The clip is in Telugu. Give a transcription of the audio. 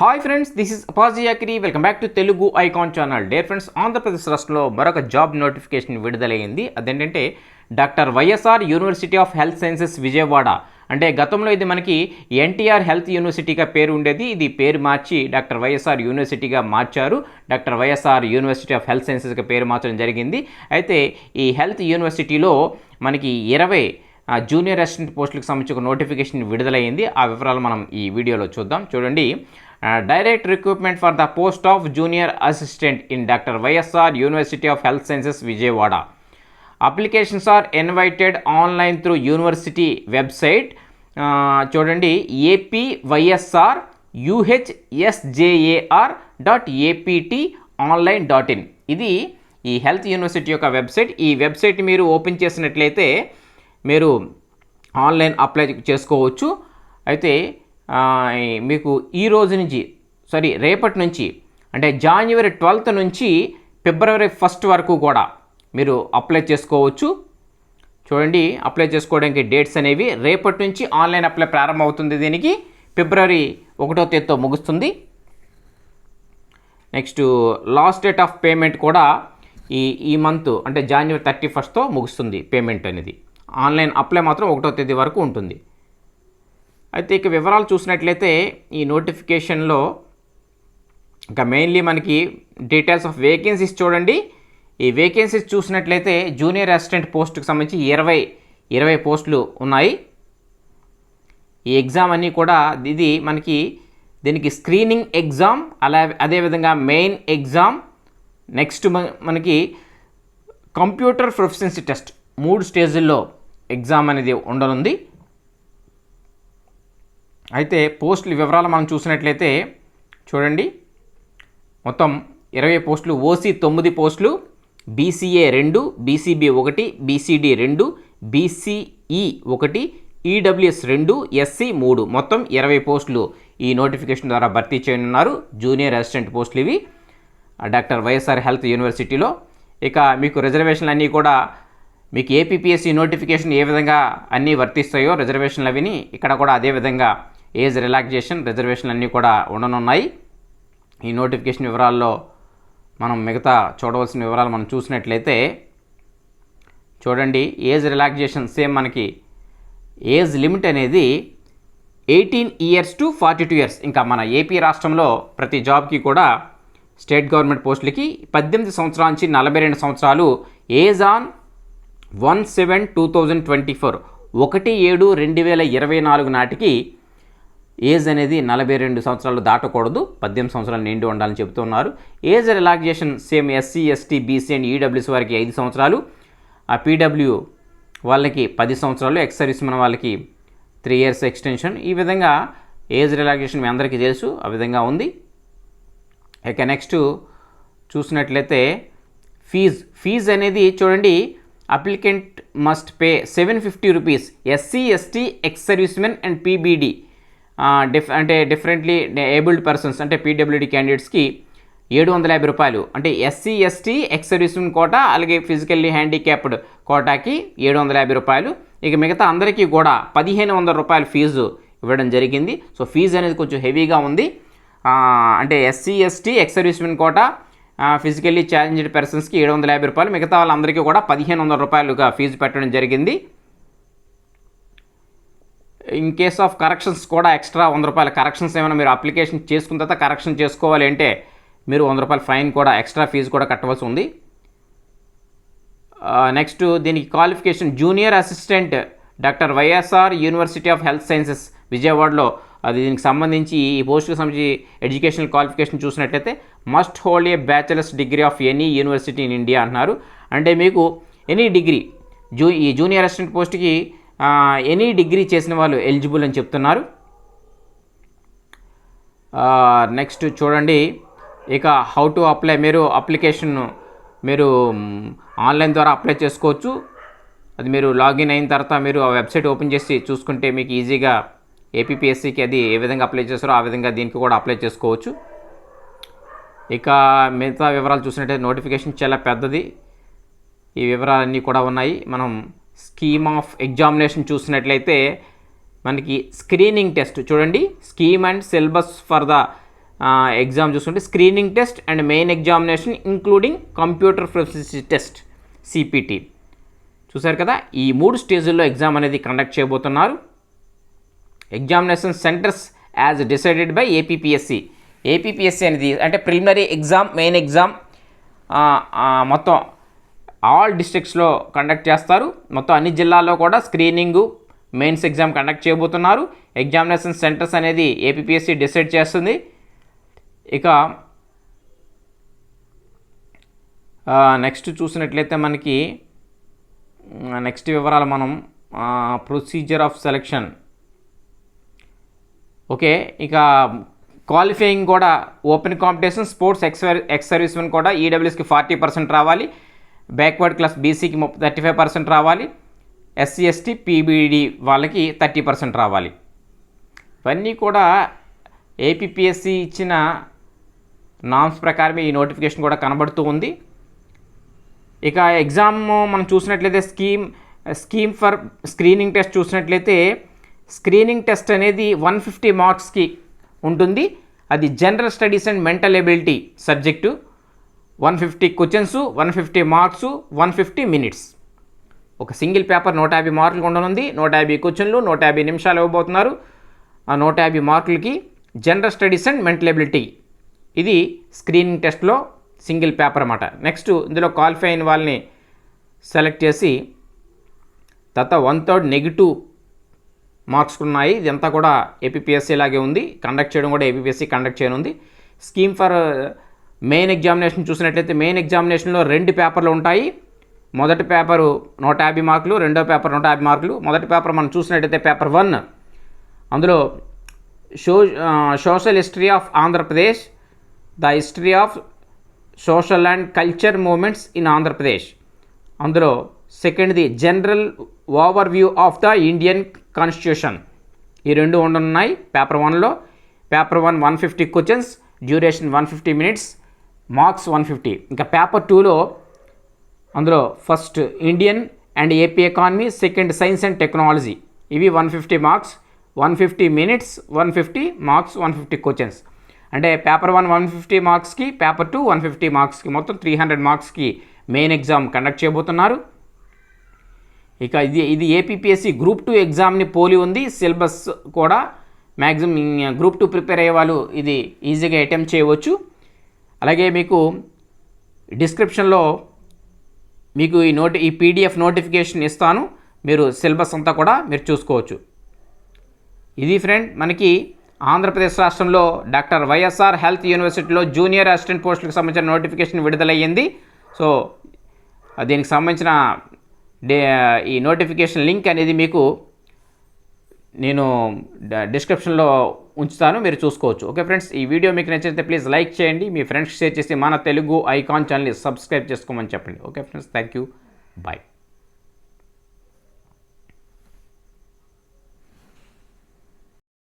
Hi friends this is అపాజియాకిరి welcome back to Telugu icon channel dear friends Andhra Pradesh రాష్ట్రంలో మరొక జాబ్ నోటిఫికేషన్ విడుదలైంది. అదేంటంటే doctor YSR university of health sciences Vijayawada అంటే గతంలో ఇది మనకి ఎన్టీఆర్ హెల్త్ యూనివర్సిటీగా పేరు ఉండేది. ఇది పేరు మార్చి డాక్టర్ వైఎస్ఆర్ యూనివర్సిటీగా మార్చారు. Doctor YSR university of health సైన్సెస్గా పేరు మార్చడం జరిగింది. అయితే ఈ హెల్త్ యూనివర్సిటీలో మనకి ఇరవై జూనియర్ అసిస్టెంట్ పోస్టులకు సంబంధించి ఒక నోటిఫికేషన్ విడుదలైంది. ఆ వివరాలు మనం ఈ వీడియోలో చూద్దాం. చూడండి. Direct recruitment for the post of junior assistant in doctor YSR university of health sciences Vijayawada applications are invited online through university website చూడండి AP YSR యూహెచ్ఎస్జేఏఆర్ dot APT online dot in ఇది ఈ హెల్త్ యూనివర్సిటీ యొక్క వెబ్సైట్ ఈ వెబ్సైట్ మీరు ఓపెన్ చేసినట్లయితే మీరు ఆన్లైన్ అప్లై చేసుకోవచ్చు. అయితే మీకు ఈ రోజు నుంచి సారీ రేపటి నుంచి అంటే జాన్వరి ట్వెల్త్ నుంచి ఫిబ్రవరి ఫస్ట్ వరకు కూడా మీరు అప్లై చేసుకోవచ్చు. చూడండి అప్లై చేసుకోవడానికి డేట్స్ అనేవి రేపటి నుంచి ఆన్లైన్ అప్లై ప్రారంభమవుతుంది దీనికి. ఫిబ్రవరి ఒకటో తేదీతో ముగుస్తుంది. Next last date of payment కూడా ఈ ఈ మంత్ అంటే జనవరి థర్టీ ఫస్ట్తో ముగుస్తుంది పేమెంట్ అనేది. ఆన్లైన్ అప్లై మాత్రం ఒకటో తేదీ వరకు ఉంటుంది. అయితే ఇక వివరాలు చూసినట్లయితే ఈ నోటిఫికేషన్లో ఇంకా మెయిన్లీ మనకి డీటెయిల్స్ ఆఫ్ వేకెన్సీస్ చూడండి. ఈ వేకెన్సీస్ చూసినట్లయితే జూనియర్ అసిస్టెంట్ పోస్ట్కి సంబంధించి ఇరవై ఇరవై పోస్టులు ఉన్నాయి. ఈ ఎగ్జామ్ అన్నీ కూడా ఇది మనకి దీనికి స్క్రీనింగ్ ఎగ్జామ్ అలా అదేవిధంగా మెయిన్ ఎగ్జామ్ నెక్స్ట్ మనకి కంప్యూటర్ ప్రొఫిషియన్సీ టెస్ట్. మూడు స్టేజుల్లో ఎగ్జామ్ అనేది ఉండనుంది. అయితే పోస్టుల వివరాలు మనం చూసినట్లయితే చూడండి. మొత్తం ఇరవై పోస్టులు ఓసీ తొమ్మిది పోస్టులు బీసీఏ రెండు బీసీబీ ఒకటి బీసీడీ రెండు బీసీఈ ఒకటి ఈడబ్ల్యూఎస్ రెండు ఎస్సీ మూడు. మొత్తం ఇరవై పోస్టులు ఈ నోటిఫికేషన్ ద్వారా భర్తీ చేయనున్నారు. జూనియర్ అసిస్టెంట్ పోస్టులు ఇవి. డాక్టర్ వైఎస్ఆర్ హెల్త్ యూనివర్సిటీలో. ఇక మీకు రిజర్వేషన్లు అన్నీ కూడా మీకు ఏపీపీఎస్సీ నోటిఫికేషన్ ఏ విధంగా అన్నీ వర్తిస్తాయో రిజర్వేషన్లు అవిని ఇక్కడ కూడా అదే విధంగా ఏజ్ రిలాక్సేషన్ రిజర్వేషన్లు అన్నీ కూడా ఉండనున్నాయి. ఈ నోటిఫికేషన్ వివరాల్లో మనం మిగతా చూడవలసిన వివరాలు మనం చూసినట్లయితే చూడండి ఏజ్ రిలాక్సేషన్ సేమ్ మనకి ఏజ్ లిమిట్ అనేది eighteen years to forty two years. ఇంకా మన ఏపీ రాష్ట్రంలో ప్రతి జాబ్కి కూడా స్టేట్ గవర్నమెంట్ పోస్టులకి పద్దెనిమిది సంవత్సరాల నుంచి నలభై రెండు సంవత్సరాలు age on one seven two thousand twenty four. ఒకటి ఏడు రెండు వేల ఇరవై నాలుగు నాటికి ఏజ్ అనేది నలభై రెండు సంవత్సరాలు దాటకూడదు పద్దెనిమిది సంవత్సరాలు నిండి ఉండాలని చెబుతున్నారు age relaxation same SC ST BC and EWC వారికి ఐదు సంవత్సరాలు. ఆ పీడబ్ల్యూ వాళ్ళకి పది సంవత్సరాలు. ఎక్స్ సర్వీస్ మన వాళ్ళకి త్రీ ఇయర్స్ ఎక్స్టెన్షన్ ఈ విధంగా ఏజ్ రిలాక్సేషన్ మీ అందరికీ తెలుసు. ఆ విధంగా ఉంది. ఇక నెక్స్ట్ చూసినట్లయితే ఫీజ్ ఫీజ్ అనేది చూడండి applicant must pay seven fifty rupees SC ST ex servicemen and PBD diff అంటే డిఫరెంట్లీ ఏబుల్డ్ పర్సన్స్ అంటే పీడబ్ల్యూడీ క్యాండిడేట్స్కి ఏడు వందల యాభై రూపాయలు. అంటే SC ST ex servicemen quota అలాగే ఫిజికల్లీ హ్యాండిక్యాప్డ్ కోటాకి ఏడు వందల యాభై రూపాయలు. ఇక మిగతా అందరికీ కూడా పదిహేను వందల రూపాయల ఫీజు ఇవ్వడం జరిగింది. సో ఫీజు అనేది కొంచెం హెవీగా ఉంది. అంటే SC ST ex servicemen quota physically challenged పర్సన్స్కి ఏడు వందల యాభై రూపాయలు. మిగతా వాళ్ళందరికీ కూడా పదిహేను వందల రూపాయలుగా ఫీజు పెట్టడం జరిగింది. ఇన్ కేస్ ఆఫ్ కరెక్షన్స్ కూడా ఎక్స్ట్రా వంద రూపాయల కరెక్షన్స్ ఏమైనా మీరు అప్లికేషన్ చేసుకున్న తర్వాత కరెక్షన్ చేసుకోవాలి అంటే మీరు వంద రూపాయల ఫైన్ కూడా ఎక్స్ట్రా ఫీజు కూడా కట్టవలసి ఉంది. Uh, నెక్స్ట్ దీనికి qualification junior assistant doctor YSR university of health sciences విజయవాడలో. అది దీనికి సంబంధించి ఈ పోస్టుకు సంబంధించి ఎడ్యుకేషనల్ క్వాలిఫికేషన్ చూసినట్లయితే must hold a bachelor's degree of any university in India అంటున్నారు. అంటే మీకు ఎనీ డిగ్రీ జూ ఈ జూనియర్ అసిస్టెంట్ పోస్ట్కి ఎనీ డిగ్రీ చేసిన వాళ్ళు ఎలిజిబుల్ అని చెప్తున్నారు. నెక్స్ట్ చూడండి. ఇక హౌ టు అప్లై మీరు అప్లికేషన్ మీరు ఆన్లైన్ ద్వారా అప్లై చేసుకోవచ్చు. అది మీరు లాగిన్ అయిన తర్వాత మీరు ఆ వెబ్సైట్ ఓపెన్ చేసి చూసుకుంటే మీకు ఈజీగా ఏపీపీఎస్సికి అది ఏ విధంగా అప్లై చేస్తారో ఆ విధంగా దీనికి కూడా అప్లై చేసుకోవచ్చు. ఇక మిగతా వివరాలు చూసినట్టే నోటిఫికేషన్ చాలా పెద్దది. ఈ వివరాలన్నీ కూడా ఉన్నాయి. మనం స్కీమ్ ఆఫ్ ఎగ్జామినేషన్ చూసినట్లయితే మనకి స్క్రీనింగ్ టెస్ట్ చూడండి. Scheme and syllabus for the exam చూసుకుంటే screening test and main examination including computer proficiency test CPT చూసారు కదా? ఈ మూడు స్టేజుల్లో ఎగ్జామ్ అనేది కండక్ట్ చేయబోతున్నారు. Examination centres as decided by APPSC APPSC అనేది అంటే ప్రిలిమినరీ ఎగ్జామ్ మెయిన్ ఎగ్జామ్ మొత్తం ఆల్ డిస్ట్రిక్ట్స్లో కండక్ట్ చేస్తారు. మొత్తం అన్ని జిల్లాల్లో కూడా స్క్రీనింగు మెయిన్స్ ఎగ్జామ్ కండక్ట్ చేయబోతున్నారు. ఎగ్జామినేషన్ సెంటర్స్ అనేది ఏపీఎస్సి డిసైడ్ చేస్తుంది. ఇక నెక్స్ట్ చూసినట్లయితే మనకి నెక్స్ట్ వివరాలు మనం ప్రొసీజర్ ఆఫ్ సెలెక్షన్. ఓకే ఇక క్వాలిఫైయింగ్ కూడా open competition sports ex ex servicemen కూడా ఈడబ్ల్యూఎస్కి ఫార్టీ పర్సెంట్ రావాలి. బ్యాక్వర్డ్ క్లాస్ బీసీకి ముప్పై థర్టీ ఫైవ్ పర్సెంట్ రావాలి. ఎస్సీ ఎస్టీ పీబీడీ వాళ్ళకి థర్టీ పర్సెంట్ రావాలి. ఇవన్నీ కూడా ఏపీపీఎస్సి ఇచ్చిన నామ్స్ ప్రకారమే ఈ నోటిఫికేషన్ కూడా కనబడుతూ ఉంది. ఇక ఎగ్జామ్ మనం చూసినట్లయితే scheme scheme for screening test చూసినట్లయితే స్క్రీనింగ్ టెస్ట్ అనేది వన్ ఫిఫ్టీ మార్క్స్కి ఉంటుంది. అది general studies and mental ability subject. One fifty questions one fifty marks one fifty minutes. ఒక సింగిల్ పేపర్ నూట యాభై మార్కులు ఉండనుంది నూట యాభై క్వశ్చన్లు నూట యాభై నిమిషాలు ఇవ్వబోతున్నారు. ఆ నూట యాభై మార్కులకి general studies and mental ability. ఇది స్క్రీనింగ్ టెస్ట్లో సింగిల్ పేపర్ అన్నమాట. నెక్స్ట్ ఇందులో క్వాలిఫై అయిన వాళ్ళని సెలెక్ట్ చేసి తర్వాత వన్ థర్డ్ నెగిటివ్ మార్క్స్ ఉన్నాయి. ఇదంతా కూడా ఏపీఎస్సీ లాగే ఉంది. కండక్ట్ చేయడం కూడా ఏపీఎస్సీ కండక్ట్ చేయనుంది. స్కీమ్ ఫర్ మెయిన్ ఎగ్జామినేషన్ చూసినట్లయితే మెయిన్ ఎగ్జామినేషన్లో రెండు పేపర్లు ఉంటాయి. మొదటి పేపరు నూట యాభై మార్కులు రెండో పేపర్ నూట యాభై మార్కులు. మొదటి పేపర్ మనం చూసినట్లయితే పేపర్ వన్. అందులో show social history of Andhra Pradesh the history of social and culture movements in Andhra Pradesh. అందులో సెకండ్ది general overview of the Indian constitution. ఈ రెండు ఉండనున్నాయి. పేపర్ వన్లో paper one one fifty questions duration one fifty minutes marks one fifty. ఇంకా పేపర్ టూలో అందులో first Indian and AP economy second science and technology. ఇవి one fifty marks one fifty minutes one fifty marks one fifty questions. అంటే పేపర్ వన్ వన్ ఫిఫ్టీ మార్క్స్కి పేపర్ టూ వన్ ఫిఫ్టీ మార్క్స్కి మొత్తం త్రీ హండ్రెడ్ మార్క్స్కి మెయిన్ ఎగ్జామ్ కండక్ట్ చేయబోతున్నారు. ఇక ఇది ఇది ఏపీపీఎస్సి గ్రూప్ టూ ఎగ్జామ్ని పోలి ఉంది. సిలబస్ కూడా మ్యాక్సిమం గ్రూప్ టూ ప్రిపేర్ అయ్యే వాళ్ళు ఇది ఈజీగా అటెంప్ట్ చేయవచ్చు. అలాగే మీకు డిస్క్రిప్షన్లో మీకు ఈ నోటి ఈ పీడిఎఫ్ నోటిఫికేషన్ ఇస్తాను. మీరు సిలబస్ అంతా కూడా మీరు చూసుకోవచ్చు. ఇది ఫ్రెండ్ మనకి ఆంధ్రప్రదేశ్ రాష్ట్రంలో డాక్టర్ వైఎస్ఆర్ హెల్త్ యూనివర్సిటీలో జూనియర్ అసిస్టెంట్ పోస్టులకు సంబంధించిన నోటిఫికేషన్ విడుదలయ్యింది. సో దీనికి సంబంధించిన డే ఈ నోటిఫికేషన్ లింక్ అనేది మీకు నేను డిస్క్రిప్షన్లో ఉంచుతాను మీరు చూసుకోవచ్చు. ఓకే ఫ్రెండ్స్ ఈ వీడియో మీకు నచ్చితే ప్లీజ్ లైక్ చేయండి. మీ ఫ్రెండ్స్ షేర్ చేసి మన తెలుగు ఐకాన్ ఛానల్ని సబ్స్క్రైబ్ చేసుకోమని చెప్పండి. Okay friends thank you bye